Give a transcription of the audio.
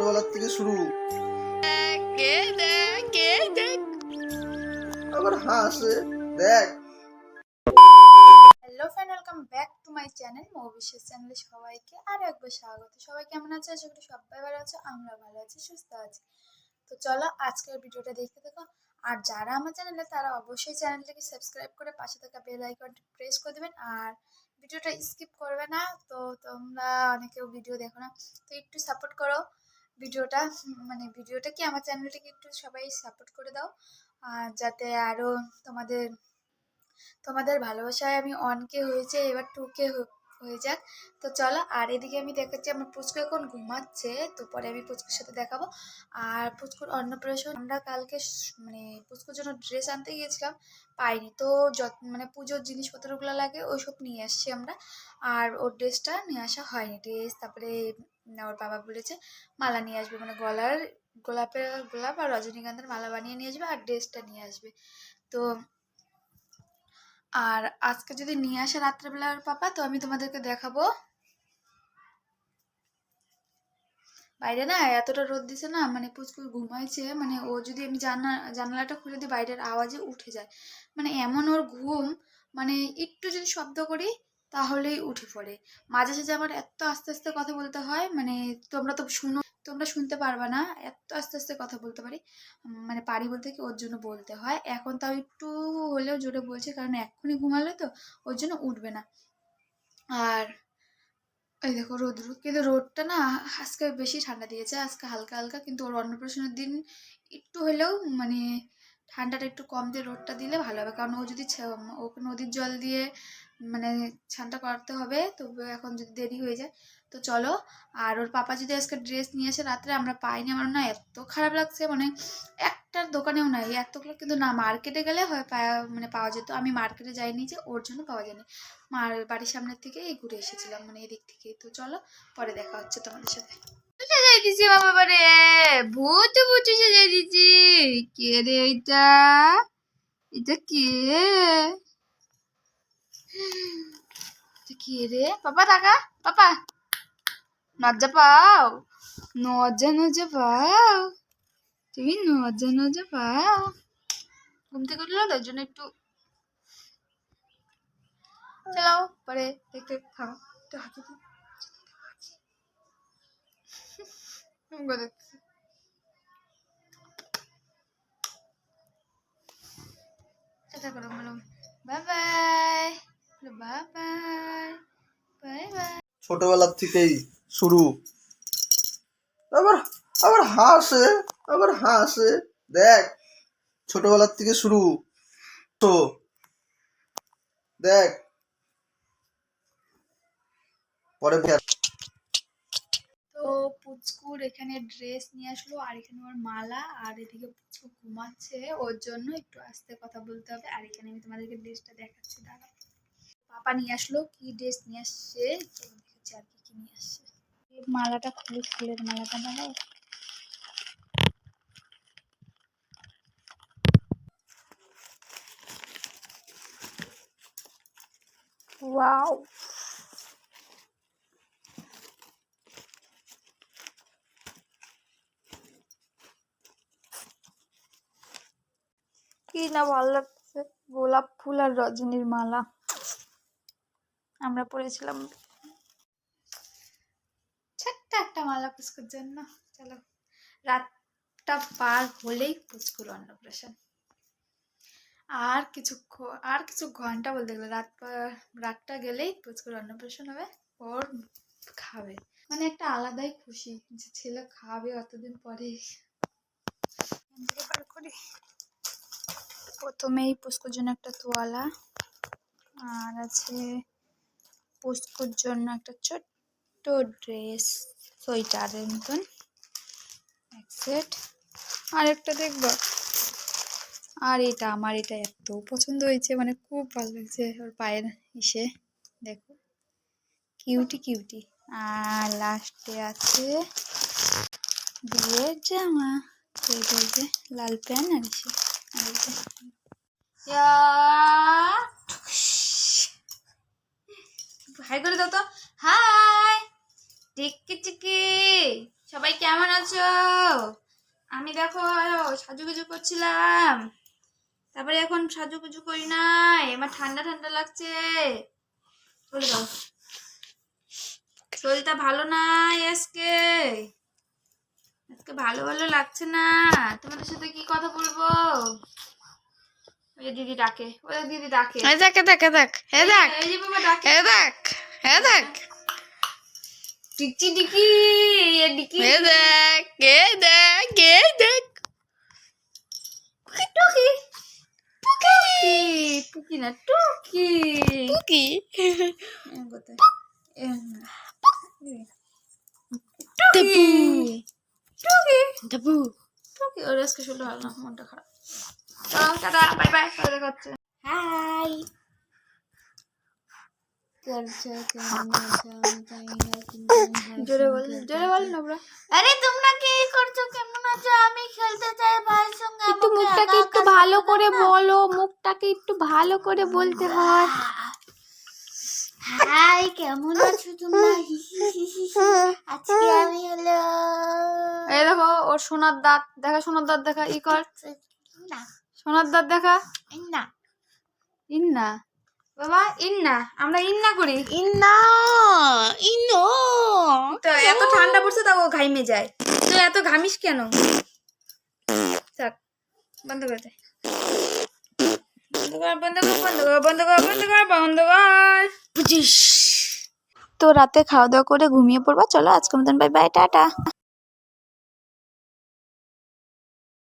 ছোটবেলার থেকে শুরু। আবার হাসে দেখ। Hello friend welcome back to my channel Mou Biswas চ্যানেলে সবাইকে আরও একবার স্বাগত। সবাই কেমন আছে? আশা করি সবাই ভালো আছে আমরা ভালো আছি সুস্থ আছি। তো চলো আজকের ভিডিওটা দেখতে দেখো আর যারা আমার চ্যানেলে তারা অবশ্যই চ্যানেলটাকে সাবস্ক্রাইব করে পাশে থাকা বেল আইকনটি প্রেস করে দেবেন। আর ভিডিওটা স্কিপ করবে না তো তোমরা অনেকেও ভিডিও দেখো না। তো একটু সাপোর্ট করো। ভিডিওটা মানে ভিডিওটা কি আমার চ্যানেলটাকে একটু সবাই সাপোর্ট করে দাও। আর যাতে আরও তোমাদের তোমাদের ভালোবাসায় আমি অনকে হয়েছে, এবার টুকে হয়ে যাক। তো চলো, আর এদিকে আমি দেখাচ্ছি, আমার পুচকু এখন ঘুমাচ্ছে, তো পরে আমি পুচকুর সাথে দেখাবো। আর পুচকুর অন্নপ্রাশন, আমরা কালকে মানে পুচকুর জন্য ড্রেস আনতে গিয়েছিলাম, পাইনি। তো যত মানে পুজোর জিনিসপত্রগুলো লাগে, ওইসব নিয়ে আসছি আমরা। আর ওর ড্রেসটা নিয়ে আসা হয়নি ড্রেস তারপরে ওর বাবা বলেছে মালা নিয়ে আসবে মানে গলার গোলাপের গোলাপ আর রজনীগন্ধার মালা বানিয়ে নিয়ে আসবে আর ড্রেসটা নিয়ে আসবে। তো আর আজকে যদি নিয়ে আসে রাত্রেবেলা ওর পাপা, তো আমি তোমাদেরকে দেখাবো। বাইরে না এতটা রোদ দিছে না মানে পুচকুর ঘুমাইছে মানে ও যদি আমি জানা, জানালাটা খুলে দিই, বাইরের আওয়াজে উঠে যায়। মানে এমন ওর ঘুম মানে একটু যদি শব্দ করি তাহলেই উঠে পড়ে। মাঝে সাঝে আমার এত আস্তে আস্তে কথা বলতে হয় মানে তোমরা তো শুনো, তোমরা শুনতে পারবা না, এত আস্তে আস্তে কথা বলতে পারি। মানে পারি বলতে কি ওর জন্য বলতে হয়। এখন তাও একটু হলেও জোরে বলছে, কারণ এক্ষুনি ঘুমালে তো ওর জন্য উঠবে না। আর এই দেখো রোদ, কিন্তু রোদটা না আজকে বেশি ঠান্ডা দিয়েছে, আজকে হালকা হালকা, কিন্তু ওর অন্নপ্রাশনের দিন একটু হলেও মানে ঠান্ডাটা একটু কম দিয়ে রোদটা দিলে ভালো হবে। কারণ ও যদি ওকে নদীর জল দিয়ে মানে ছানটা করাতে হবে তো এখন যদি দেরি হয়ে যায়। তো চলো, আর ওর পাপা যদি আজকে ড্রেস নিয়ে আসে রাত্রে, আমরা পাইনি আমার না এত খারাপ লাগছে মানে একটার দোকানেও নাই। এতগুলো কিন্তু না, মার্কেটে গেলে হয় মানে পাওয়া যেত। আমি মার্কেটে যাইনি যে, ওর জন্য পাওয়া যায়নি। মার বাড়ির সামনের থেকে এই ঘুরে এসেছিলাম মানে এদিক থেকে। তো চলো, পরে দেখা হচ্ছে তোমাদের সাথে। বাবা কে রে এটা? এটা কে? কে রে পাপা টাকা পাপা নজ্জা পাও নজ্জা নজ্জা পাও তুমি নজ্জা নজ্জা পাও ঘুম থেকে উঠল তার জন্য একটু চলো পরে দেখতে থাকো একটু হাতে দিই দেখছি বাই বাই ছোটবেলার থেকেই শুরু। আবার আবার হাসে আবার হাসে। দেখ ছোটবেলার থেকে শুরু। তো দেখ। পরে। তো পুচকুর এখানে ড্রেস নিয়ে আসলো আর এখানে ওর মালা আর এদিকে পুচকু ঘুমাচ্ছে। ওর জন্য একটু আস্তে কথা বলতে হবে। আর এখানে আমি তোমাদেরকে ড্রেসটা দেখাচ্ছি দাঁড়া পাপা নিয়ে আসলো, কি ড্রেস নিয়ে আসছে? চলো দেখাচ্ছি আর কি কি নিয়ে আসছে। মালাটা খুলে, ফুলের মালাটা দাঁড়াও ওয়াও! কি না ভালো লাগছে। গোলাপ ফুল আর রজনীর মালা। আমরা পড়েছিলাম। ছোট্ট একটা মালা পুষ্কুর জন্য। চলো, রাতটা পার হলেই পুষ্কুর অন্নপ্রাশন। আর কিছু আর কিছু ঘণ্টা বলতে গেলে রাত রাতটা গেলেই পুষ্কুর অন্নপ্রাশন হবে, ওর খাবে। মানে একটা আলাদাই খুশি যে ছেলে খাবে অতদিন পরে। করি। প্রথমেই পুষ্কুর জন্য একটা তোয়ালা। আর আছে পুষ্কুর জন্য একটা ছোট্ট ড্রেস সোয়েটারের মতন। এক সেট আর একটা দেখব। আর এটা আমার এটা এত পছন্দ হয়েছে মানে খুব ভালো লাগছে ওর পায়ের ইসে দেখো। Cutie cutie. আর লাস্টে আছে বিয়ের জামা। লাল প্যান্ট আর ইসে আর হাই করে দাও তো। হাই। টিকি টিকি সবাই কেমন আছো? আমি দেখো, সাজুগুজু করছিলাম। তারপরে এখন সাজুগুজু করি নাই। আমার ঠান্ডা ঠান্ডা লাগছে। চলে যাও। শরীরটা ভালো নাই আজকে। আজকে ভালো ভালো লাগছে না। তোমাদের সাথে কি কথা বলব? ওই যে দিদি ডাকে ওই যে দিদি ডাকে এ দেখ এ দেখ এ দেখ এ দেখ এই যে বাবা ডাকে এ দেখ এ দেখ টিকচি ডিকি এ ডিকি এ দেখ এ দেখ এ দেখ টুকি টুকি টুকি না টুকি কি এম কোথায়? এম। টাপু টুকি টাপু টুকি ওর আজকে শুনলে ভালো না মনটা খারাপ চলো টাটা বাই বাই পরে দেখা হচ্ছে। হাই জোরে বল জোরে বল না আরে তোমরা কি করছ? কেমন আছো? আমি খেলতে চাই ভাইয়ের সঙ্গে একটু মুখটাকে একটু ভালো করে বলো মুখটাকে একটু ভালো করে বলতে হয়। হাই কেমন আছো তোমরা? আজকে আমি হলো এই দেখো ওর সোনার দাঁত। দেখা সোনার দাঁত দেখা ই কর। না। সোনার দাঁত দেখা? না ইন্না? বাবা ইন্না। আমরা ইন্না করি। ইন্না ইনো তো এত ঠান্ডা পড়ছে তাও ঘাইমে যায়। তো এত ঘামিস কেন? থাক বন্ধ করে দে। বন্ধ কর বন্ধ কর বন্ধ কর বন্ধ কর বন্ধ কর বুঝিস। তো রাতে খাওয়া দাওয়া করে ঘুমিয়ে পড়বা। চলো আজকে মতন বাই বাই টাটা।